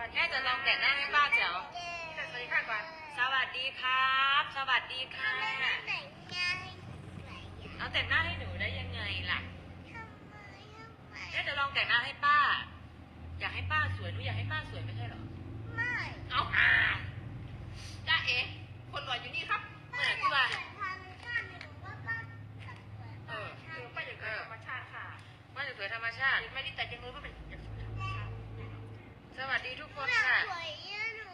ก่อนแม่จะลองแต่งหน้าให้ป้าแจ๋วสวัสดีค่ะก่อนสวัสดีครับ สวัสดีค่ะเอาแต่งหน้าให้หนูได้ยังไงล่ะแม่จะลองแต่งหน้าให้ป้า อยากให้ป้าสวยหนูอยากให้ป้าสวยไม่ใช่เหรอเอาอ่าจ้าเอ๋คนรวยอยู่นี่ครับเมื่อไหร่ที่ว่าเออคือป้าอยากเกิดธรรมชาติค่ะว่าจะสวยธรรมชาติ ไม่ได้แต่จังเลยว่าเป็นอยากสวยธรรมชาติ สวัสดีทุกคนค่ะหนู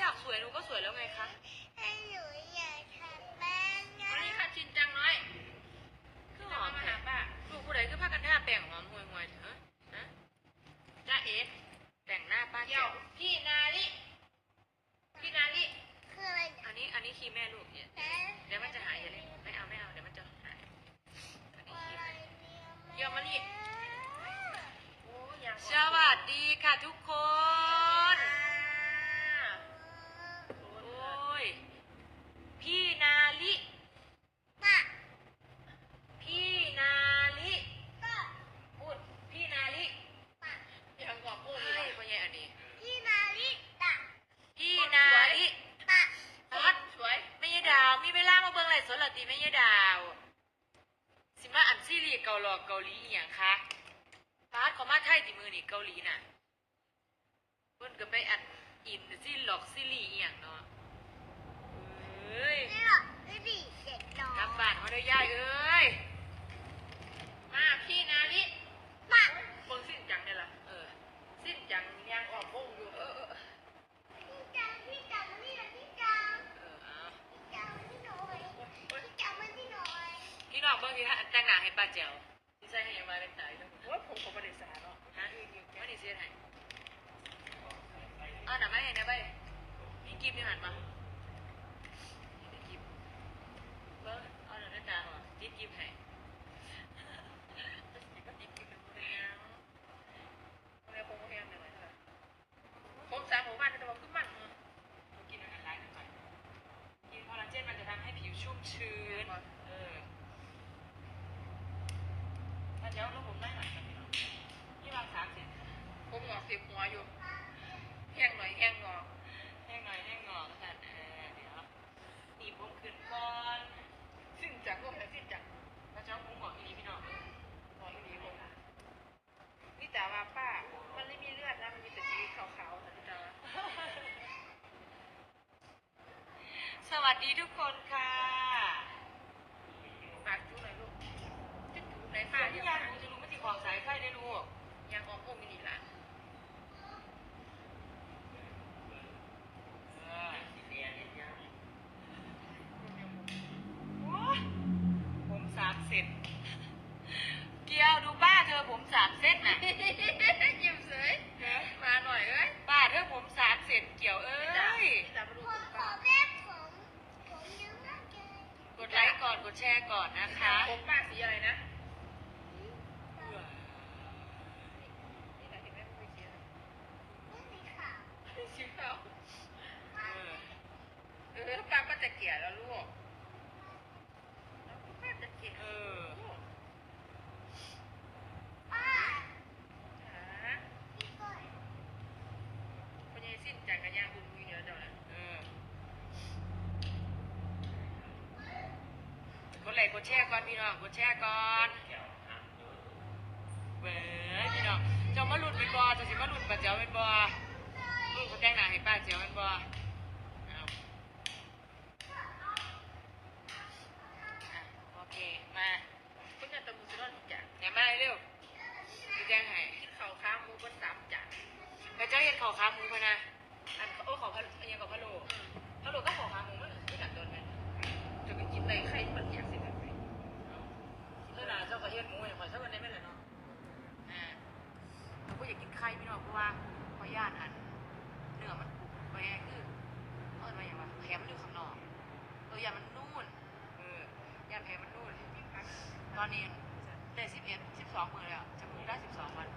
อยากสวยหนูก็สวยแล้วไงคะวันนี้ค่ะชินจังน้อยคือจะหอมามมาแท้หาป้าลูกผู้ใดคือพากันท่าแป้งหอมห่วยห่วยๆเถอะฮะจ้าเอ๋แต่งหน้าป้าเดี๋ยเจ๋ววพี่นาลิพี่นาลิอันนี้อันนี้ครีมแม่ลูกเนี่ยเดี๋ยวมันจะหายอย่าเล่นไม่เอาไม่เอาเดี๋ยวมันจะหายอันนี้ครีมแม่ เดี๋ยวมาลิโอ้ยยัง สวัสดีค่ะทุกคน โอ้ย พี่นาลิ พี่นาลิพูด พี่นาลิ ยังกว่าพูด ใช่ เลย พ่อใหญ่อันนี้ พี่นาลิตะ พี่นาลิ ตะ พัด สวย ไม่ยดาว มีเวลามาเบิ่งไรสดละตีไม่ยดาว สิมาอันซีรีส์เกาหล อกเกาหลีอหย่างคะพัดเขามาไทยติมือนี่เกาหลีน่ะเพิ่นก็ไปอันอินซีหลอกซีรีส์อหย่างเนาะเอ้ยนี่หรอไม่ดีเด็กน้อยกลับบ้านเขาได้ย่ายเอ้ย มาพี่นาลิปะเบิ่งสิ้นจังเนี่ยล่ะเออ สิ้นจังยังออกวงอยู่เออเออพี่จังพี่จังมานี่หน่อยพี่จังเออเอาพี่จังมาที่หน่อยพี่จังมาที่หน่อยพี่น้องเบิ่งทีฮะแต่งหน้าให้ป้าแจ๋วที่ใส่ให้ยังมาเป็นตายทั้งหมดโอ้ยผมก็ไม่ได้สาเนาะฮะไม่ได้เสียให้เอาหน่าไม่ให้นะไปมีกิฟต์ที่หันมามีกิฟต์เบิ่งเอาหน่าได้ตาหัวติดกิฟต์ให้ ก็ยิบกินเป็นคนงามคนงามคงแพงเลยนะผมสามหมู่บ้านจะบอกขึ้นมันเนาะ กินอาหารร้ายกันหน่อยกินคอลลาเจนมันจะทำให้ผิวชุ่มชื้น เออถ้าเดี๋ยวลูกผมได้หน่อยครับพี่น้องนี่วางสามเซน ผมงอกสิบหัวอยู่แห้งหน่อยแห้งงอก แห้งหน่อยแห้งงอกแล้วกันเออเดี๋ยวหนีบผมขึ้นก่อน สิ้นจังก็แค่สิ้นจัง แล้วเจ้าผมบอกอีนี้พี่น้อง หอยดีผมนี่แต่ว่าป้า มันไม่มีเลือดนะ มันมีแต่สีขาวๆนะนี่แต่ว่า สวัสดีทุกคนค่ะปากจู้หน่อยลูกจุ๊จูไหนค่ะป้าที่ที่ยายางหนูจะรู้ไม่ติดของสายไฟได้ลูกยางออกโอ้มินิละเออโอ๊ยผมสามเซนเกียวดูป้าเธอผมสามเซนน่ะยิ้มเสย มป้าสีอะไรนะ เออ นี่นะเห็นไหมมันไม่เขียน ไม่สีขาว สีขาว เออ เออป้าก็จะเกลียดแล้วลูกป้าจะเกลียด เออ ป้า ฮะ พี่ก้อย คนยังสิ้นจังกันย่างคุณคุยเยอะจังเลย เออ กด ไลค์กดแชร์ก่อนพี่น้องกดแชร์ก่อนเว้ยพี่น้องเจ้ามาลุ่นเป็นบอเจะสิมาลุ่นป้าเจ้าเป็นบอลูกเขาแต่งหน้าให้ป้าเจ้าเป็นบอเอาอะโอเคมาคุณจะตะมุสลอนจังเดี๋ยวมาเร็วพี่แจ้งให้กินข้าวข้าวมูบนสามจานพระเจ้าเห็นเขาขาหมูพะนะอันโอ้เขาพะยังกับพะโลพะโลก็เขาขาหมูมันไม่ดัดโดนกันจะไปกินในไข่มันอยากสิแบบไหน เออน่ะเจ้าก็เฮ็ดหมูอย่างข่อยเท่ากันได้ไหมล่ะเนาะอ่าเขาก็อยากกินไข่พี่น้องเพราะว่าพอย่านอันเนื้อมันปุบไปแห้งคือเออมาอย่างว่าแผลมันอยู่ข้างนอกเออยามันนู่นเออยาแผลมันนู่นตอนนี้ได้สิบเอ็ดสิบสองมือแล้วจมูกได้สิบสองวัน